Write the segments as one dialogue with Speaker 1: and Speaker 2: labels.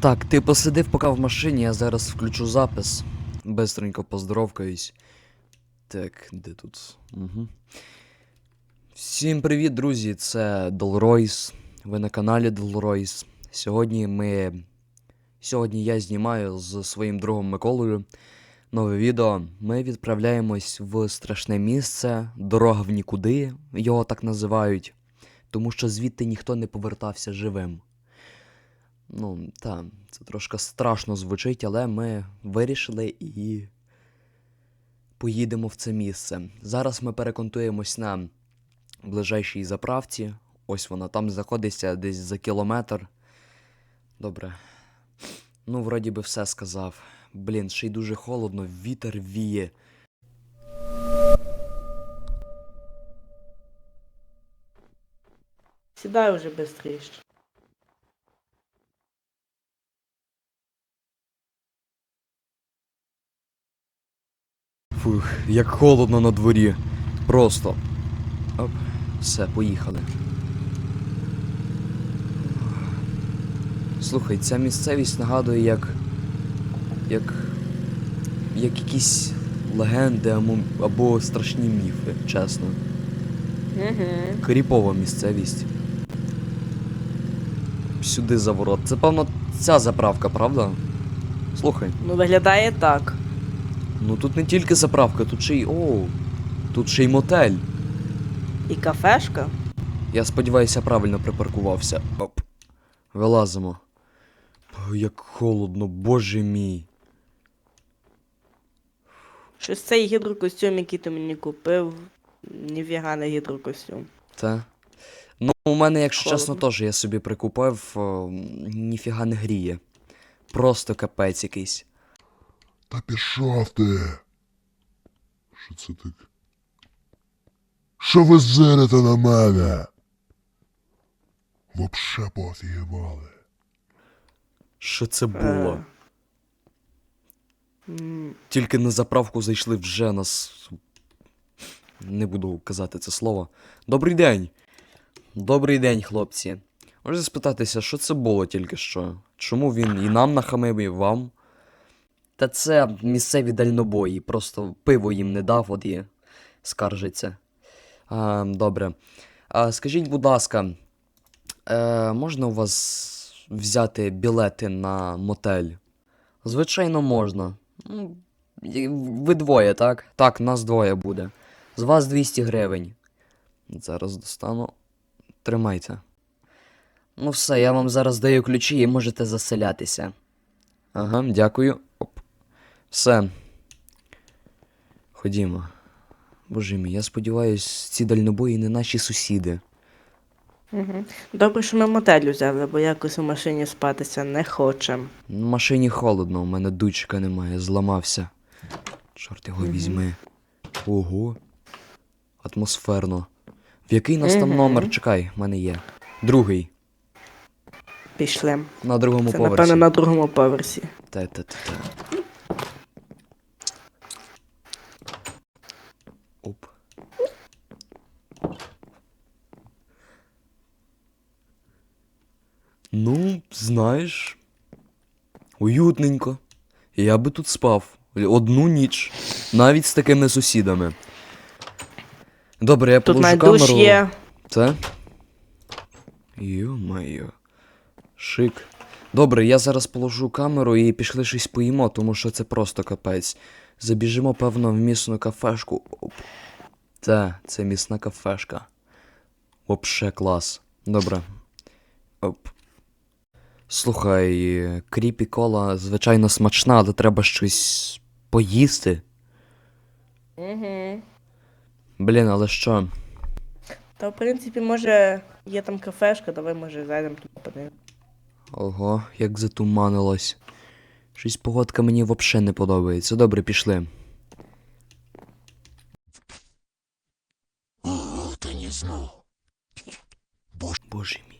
Speaker 1: Так, ти посидив поки в машині, я зараз включу запис. Бистренько поздоровкаюсь. Так, де тут? Угу. Всім привіт, друзі! Це Долройс. Ви на каналі Долройс. Сьогодні ми. Сьогодні я знімаю з своїм другом Миколою нове відео. Ми відправляємось в страшне місце, дорога в нікуди, його так називають, тому що звідти ніхто не повертався живим. Ну, та, це трошки страшно звучить, але ми вирішили і поїдемо в це місце. Зараз ми переконтуємось на ближайшій заправці. Ось вона там знаходиться десь за кілометр. Добре. Ну, вроді би, все сказав. Блін, ще й дуже холодно, вітер віє.
Speaker 2: Сідай уже быстріше.
Speaker 1: Фух, як холодно на дворі. Просто. Оп, все, поїхали. Слухай, ця місцевість нагадує як. як. як якісь легенди або, або страшні міфи, чесно.
Speaker 2: Угу.
Speaker 1: Кріпова місцевість. Сюди заворот. Це, певно, ця заправка, правда? Слухай.
Speaker 2: Ну виглядає так.
Speaker 1: Ну тут не тільки заправка, тут ще й. О, тут ще й мотель.
Speaker 2: І кафешка.
Speaker 1: Я сподіваюся, правильно припаркувався. Оп. Вилазимо. О, Як холодно, боже мій.
Speaker 2: Щось цей гідрокостюм, який ти мені купив, ніфіга не гідрокостюм.
Speaker 1: Та? Ну, у мене, якщо чесно, теж я собі прикупив, о, ніфіга не гріє. Просто капець якийсь.
Speaker 3: Та пішов ти. Що це таке? Що ви зирите на мене? Вообще пофігівали.
Speaker 1: Що це було?
Speaker 2: Е.
Speaker 1: Тільки на заправку зайшли вже нас. Не буду казати це слово. Добрий день. Добрий день, хлопці. Можете спитатися, що це було тільки що? Чому він і нам нахамив, і вам? Та це місцеві дальнобої, просто пиво їм не дав, от і скаржиться. А, добре. А, скажіть, будь ласка, е, можна у вас взяти білети на мотель? Звичайно, можна. Ну, ви двоє, так? Так, нас двоє буде. З вас 200 гривень. Зараз достану. Тримайте. Ну все, я вам зараз даю ключі і можете заселятися. Ага, дякую. Все. Ходімо. Боже мій, я сподіваюсь, ці дальнобої не наші сусіди.
Speaker 2: Угу. Добре, що ми мотель взяли, бо якось у машині спатися не хочем.
Speaker 1: В машині холодно, у мене дучка немає, зламався. Чорт його
Speaker 2: Мгм.
Speaker 1: візьми. Ого. Атмосферно. В який нас там номер? Чекай, в мене є. Другий.
Speaker 2: Пішли.
Speaker 1: На другому
Speaker 2: Це,
Speaker 1: поверсі.
Speaker 2: напевно, на другому поверсі.
Speaker 1: Те-те-те-те. Ну, знаєш. Уютненько. Я би тут спав. Одну ніч. Навіть з такими сусідами. Добре, я
Speaker 2: Тут
Speaker 1: положу камеру.
Speaker 2: душ є.
Speaker 1: Це? Йо-моє. Шик. Добре, я зараз положу камеру і пішли щось поїмо, тому що це просто капець. Забіжимо, певно, в місну кафешку. Оп. Це, це місна кафешка. Вообще клас. Добре. Оп. Слухай, кріпі кола, звичайно, смачна, але треба щось поїсти.
Speaker 2: Угу.
Speaker 1: Блін, але що?
Speaker 2: Та в принципі, може, є там кафешка, давай може зайдемо туди подивимось.
Speaker 1: Ого, як затуманилось. Щось погодка мені взагалі не подобається. Добре, пішли.
Speaker 3: Ого, ти не знав.
Speaker 1: Боже мій.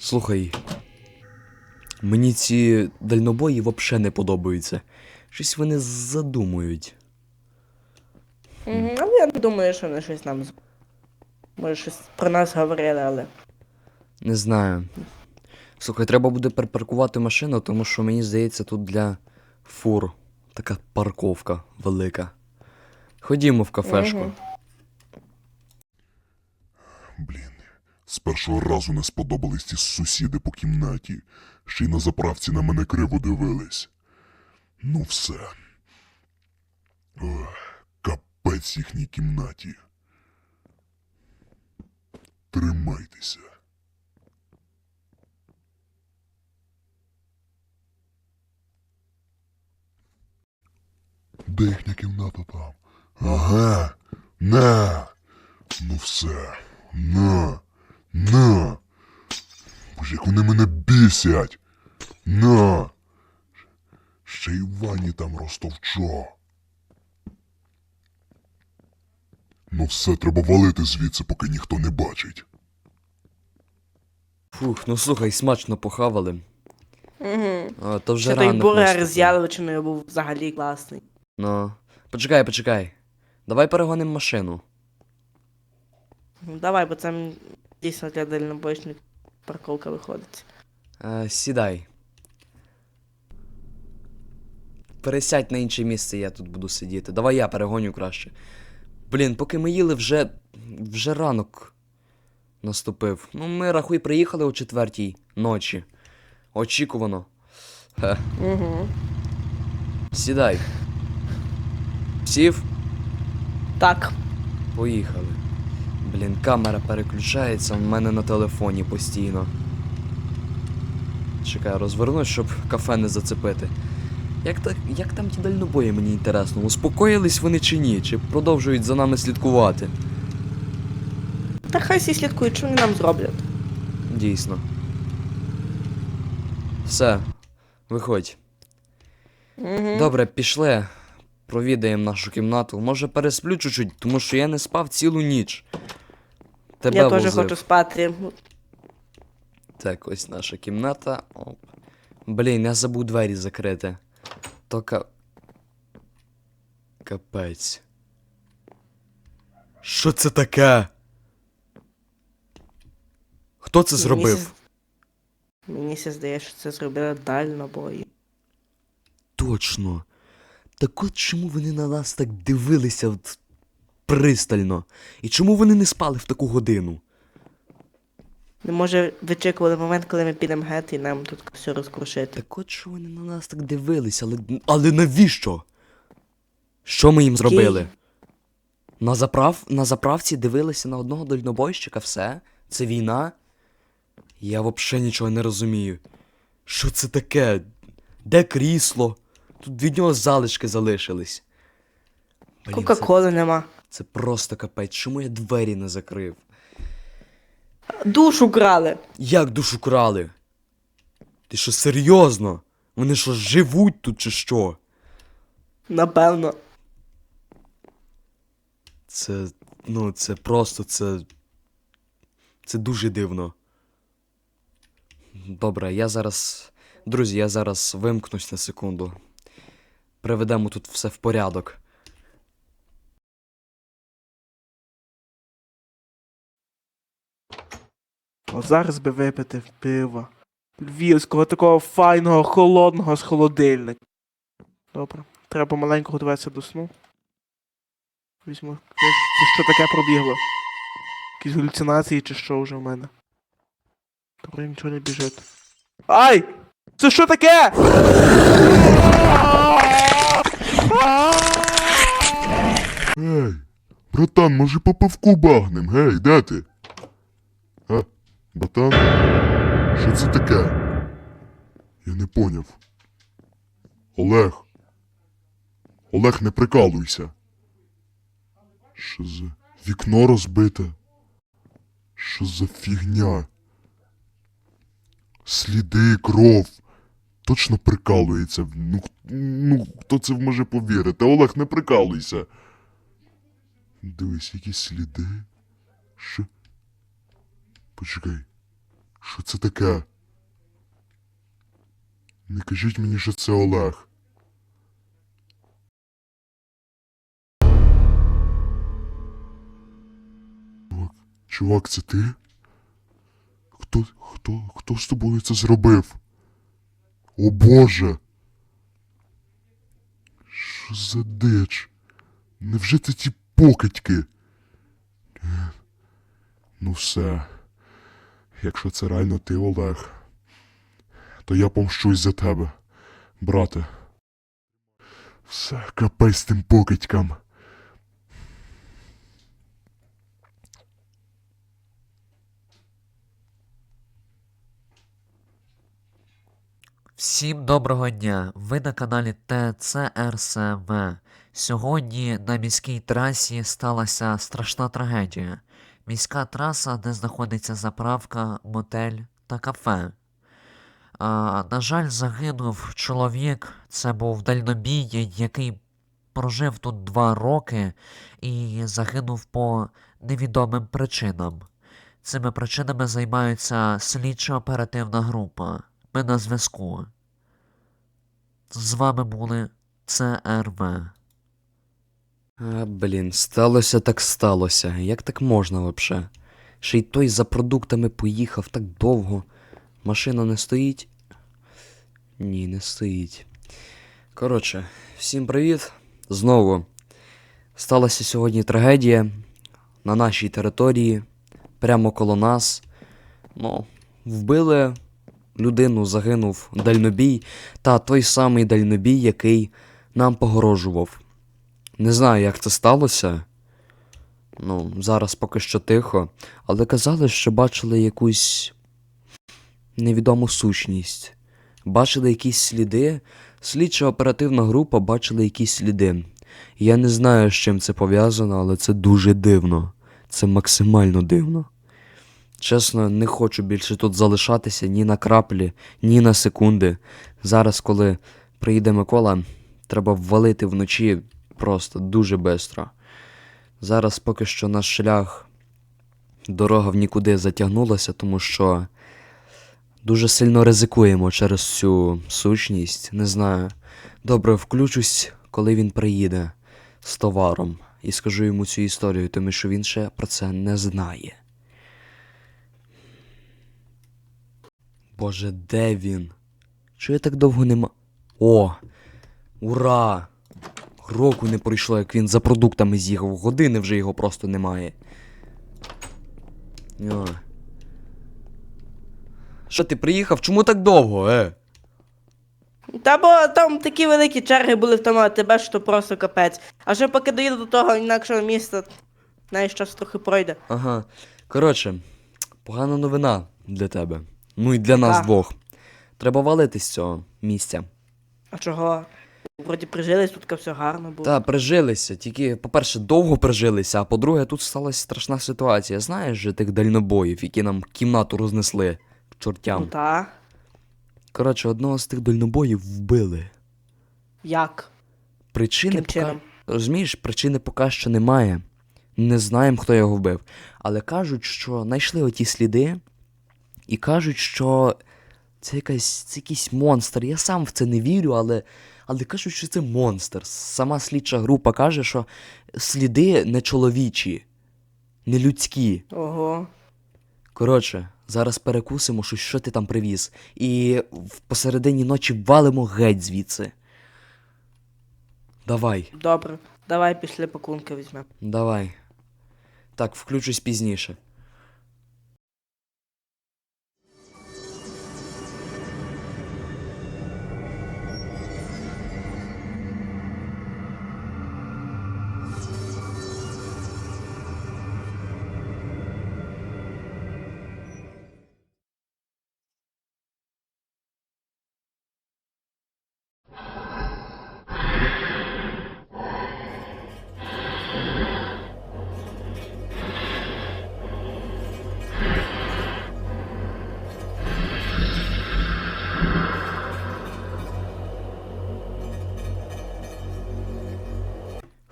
Speaker 1: Слухай. Мені ці дальнобої взагалі не подобаються. Щось вони задумують.
Speaker 2: Угу. Але я не думаю, що вони щось нам Може, щось про нас говорили, але.
Speaker 1: Не знаю. Слухай, треба буде перепаркувати машину, тому що мені здається, тут для фур така парковка велика. Ходімо в кафешку.
Speaker 3: Блін, з першого разу не сподобались ті сусіди по кімнаті. Ще й на заправці на мене криво дивились. Ну все. Ох, капець їхній кімнаті. Тримайтеся. Де їхня кімната там? Ага. На. Ну все. На. На. Боже, як вони мене бісять. На. Ще й в ванні там ростовчо. Ну все, треба валити звідси, поки ніхто не бачить.
Speaker 1: Фух, ну слухай, смачно похавали.
Speaker 2: Угу.
Speaker 1: А, то вже
Speaker 2: Ще той
Speaker 1: рано.
Speaker 2: бургер з яловичиною був взагалі класний.
Speaker 1: Ну. Почекай, почекай. Давай перегонимо машину.
Speaker 2: Ну, Давай, бо це м, дійсно для дальнобойщик парковка виходить.
Speaker 1: Е, сідай. Пересядь на інше місце, я тут буду сидіти. Давай я перегоню краще. Блін, поки ми їли, вже. вже ранок наступив. Ну, ми рахуй, приїхали о четвертій ночі. Очікувано. Хе.
Speaker 2: Угу.
Speaker 1: Сідай. Сів?
Speaker 2: Так.
Speaker 1: Поїхали. Блін, камера переключається в мене на телефоні постійно. Чекай, розвернусь, щоб кафе не зацепити. Як, так, як там ті дальнобої, мені інтересно, успокоїлись вони чи ні? Чи продовжують за нами слідкувати?
Speaker 2: Та хай всі слідкують, що вони нам зроблять.
Speaker 1: Дійсно. Все, виходь.
Speaker 2: Угу.
Speaker 1: Добре, пішли. Провідаємо нашу кімнату. Може пересплю чуть-чуть, тому що я не спав цілу ніч. Тебе
Speaker 2: Я теж
Speaker 1: возив.
Speaker 2: хочу спати.
Speaker 1: Так, ось наша кімната. Оп. Блін, я забув двері закрити. Тока. Капець. Що це таке? Хто це зробив?
Speaker 2: Мені се здає, що це зробили дальнобої.
Speaker 1: Точно. Так от чому вони на нас так дивилися от пристально? І чому вони не спали в таку годину?
Speaker 2: Не може вичікували момент, коли ми підемо геть і нам тут все розкрушити.
Speaker 1: Так от що вони на нас так дивилися, але, але навіщо? Що ми їм зробили? На, заправ... на заправці дивилися на одного дальнобойщика, все? Це війна? Я взагалі нічого не розумію. Що це таке? Де крісло? Тут від нього залишки залишились. Блін,
Speaker 2: Кока-коли нема.
Speaker 1: це просто капець. Чому я двері не закрив?
Speaker 2: Душу крали.
Speaker 1: Як душу крали? Ти що, серйозно? Вони що, живуть тут чи що?
Speaker 2: Напевно.
Speaker 1: Це. Ну, це просто це. Це дуже дивно. Добре, я зараз. Друзі, я зараз вимкнусь на секунду. Приведемо тут все в порядок.
Speaker 4: От зараз би випити пива. Львівського, такого файного, холодного з холодильника. Добре. Треба маленько готуватися до сну. Візьму. Що таке пробігло? Якісь галюцинації чи що вже в мене? Добре, нічого не біжить. Ай! Це що таке?
Speaker 3: Ей, братан, може по пивку багнем, гей, де ти? А, братан? Що це таке? Я не поняв. Олег. Олег, не прикалуйся. Що за вікно розбите? Що за фігня? Сліди, кров точно прикалується. Ну, ну хто це може повірити? Олег, не прикалуйся. Дивись, якісь сліди. Що? Почекай. Що це таке? Не кажіть мені, що це Олег. Чувак, це ти? Хто, хто, Хто з тобою це зробив? О Боже! Що за дич? Невже це ті покидьки? Ну все. Якщо це реально ти, Олег, то я помщусь за тебе, брате. Все, капець тим покидькам.
Speaker 5: Всім доброго дня! Ви на каналі ТЦРСМ. Сьогодні на міській трасі сталася страшна трагедія. Міська траса, де знаходиться заправка, мотель та кафе. А, на жаль, загинув чоловік. Це був дальнобій, який прожив тут два роки і загинув по невідомим причинам. Цими причинами займається слідчо-оперативна група. Ми на зв'язку. З вами були ЦРВ.
Speaker 1: А, блін, сталося так сталося. Як так можна вообще? Ще й той за продуктами поїхав так довго. Машина не стоїть? Ні, не стоїть. Коротше, всім привіт. Знову. Сталася сьогодні трагедія на нашій території, прямо коло нас. Ну, вбили людину, загинув дальнобій, та той самий дальнобій, який нам погрожував. Не знаю, як це сталося. Ну, зараз поки що тихо, але казали, що бачили якусь невідому сущність. Бачили якісь сліди. Слідча оперативна група бачила якісь сліди. Я не знаю, з чим це пов'язано, але це дуже дивно. Це максимально дивно. Чесно, не хочу більше тут залишатися ні на краплі, ні на секунди. Зараз, коли приїде Микола, треба ввалити вночі просто дуже бистро. Зараз поки що наш шлях, дорога в нікуди затягнулася, тому що дуже сильно ризикуємо через цю сущність. Не знаю. Добре, включусь, коли він приїде з товаром, і скажу йому цю історію, тому що він ще про це не знає. Боже, де він? Чого я так довго нема. О! Ура! Року не пройшло, як він за продуктами з'їхав. Години вже його просто немає. О. Що ти приїхав? Чому так довго, е?
Speaker 2: Та бо там такі великі черги були в тому АТБ, що просто капець. А ще поки доїду до того інакшого міста, знаєш, час трохи пройде.
Speaker 1: Ага. Коротше, погана новина для тебе. Ну і для нас
Speaker 2: Яка?
Speaker 1: двох. Треба валити з цього місця.
Speaker 2: А чого? Вроді прижились, тут все гарно було.
Speaker 1: Та, прижилися. Тільки, по-перше, довго прижилися, а по-друге, тут сталася страшна ситуація. Знаєш же тих дальнобоїв, які нам кімнату рознесли к чортям.
Speaker 2: Ну та.
Speaker 1: Коротше, одного з тих дальнобоїв вбили.
Speaker 2: Як?
Speaker 1: Причини
Speaker 2: Яким
Speaker 1: пока...
Speaker 2: чином?
Speaker 1: Розумієш, причини поки що немає. Не знаємо, хто його вбив. Але кажуть, що знайшли оті сліди, і кажуть, що це якась це якийсь монстр. Я сам в це не вірю, але, але кажуть, що це монстр. Сама слідча група каже, що сліди не чоловічі, не людські.
Speaker 2: Ого.
Speaker 1: Коротше, зараз перекусимо, що, що ти там привіз. І в посередині ночі валимо геть звідси. Давай.
Speaker 2: Добре. Давай після пакунки візьмемо.
Speaker 1: Давай. Так, включусь пізніше.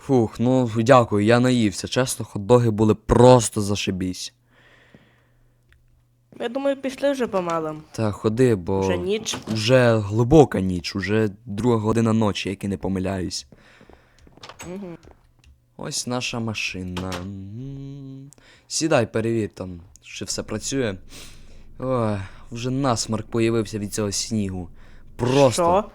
Speaker 1: Фух, ну дякую, я наївся. Чесно, хот-доги були просто зашибісь.
Speaker 2: Я думаю, пішли вже помалу.
Speaker 1: Та ходи, бо
Speaker 2: Вже ніч.
Speaker 1: вже глибока ніч, уже друга година ночі, як і не помиляюсь.
Speaker 2: Угу.
Speaker 1: Ось наша машина. Сідай, перевір там, чи все працює. Ой, вже насмарк появився від цього снігу. Просто.
Speaker 2: Що?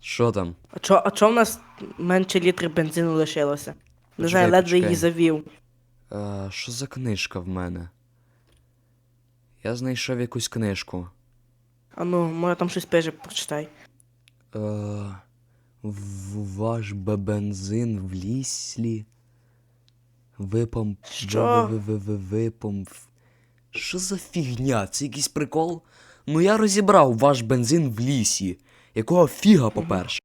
Speaker 1: Що там?
Speaker 2: А чо, а чо в нас менше літрів бензину лишилося? Не
Speaker 1: Почекай,
Speaker 2: знаю, ледве
Speaker 1: почекай.
Speaker 2: її завів.
Speaker 1: А, що за книжка в мене? Я знайшов якусь книжку.
Speaker 2: А ну, може там щось пише, прочитай.
Speaker 1: Е, в- ваш бе- бензин в ліслі. Випом.
Speaker 2: Що?
Speaker 1: ви- ви- ви- Випом. Що за фігня? Це якийсь прикол? Ну я розібрав ваш бензин в лісі. Якого фіга, по-перше.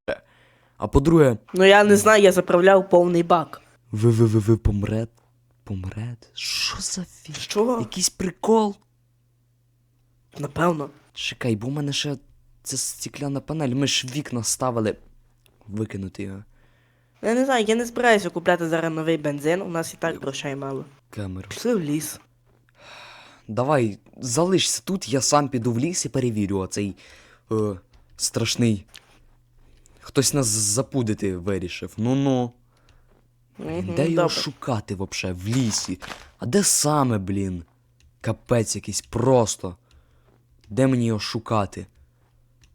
Speaker 1: А по-друге,
Speaker 2: Ну я не знаю, я заправляв повний бак.
Speaker 1: ви ви ви ви помрет. Помрет? Що за фіг?
Speaker 2: Що?
Speaker 1: Якийсь прикол?
Speaker 2: Напевно.
Speaker 1: Чекай, бо в мене ще це стекляна панель, ми ж вікна ставили. Викинути його.
Speaker 2: Я не знаю, я не збираюся купляти зараз новий бензин, у нас і так грошей мало.
Speaker 1: Камеру.
Speaker 2: Пішли в ліс.
Speaker 1: Давай, залишся тут, я сам піду в ліс і перевірю оцей е, страшний. Хтось нас запудити вирішив. Ну-ну.
Speaker 2: Мгм,
Speaker 1: Де його
Speaker 2: добре.
Speaker 1: шукати вообще? В лісі? А де саме, блін? Капець якийсь просто. Де мені його шукати?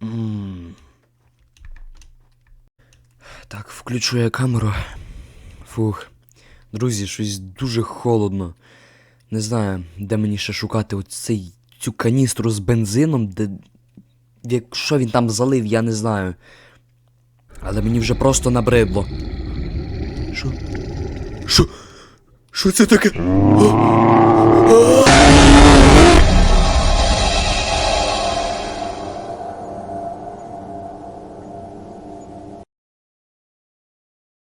Speaker 1: м Так, включу я камеру. Фух. Друзі, щось дуже холодно. Не знаю, де мені ще шукати оцей, цю каністру з бензином, де. Якщо він там залив, я не знаю. Але мені вже просто набридло. Що? Що? Що це таке?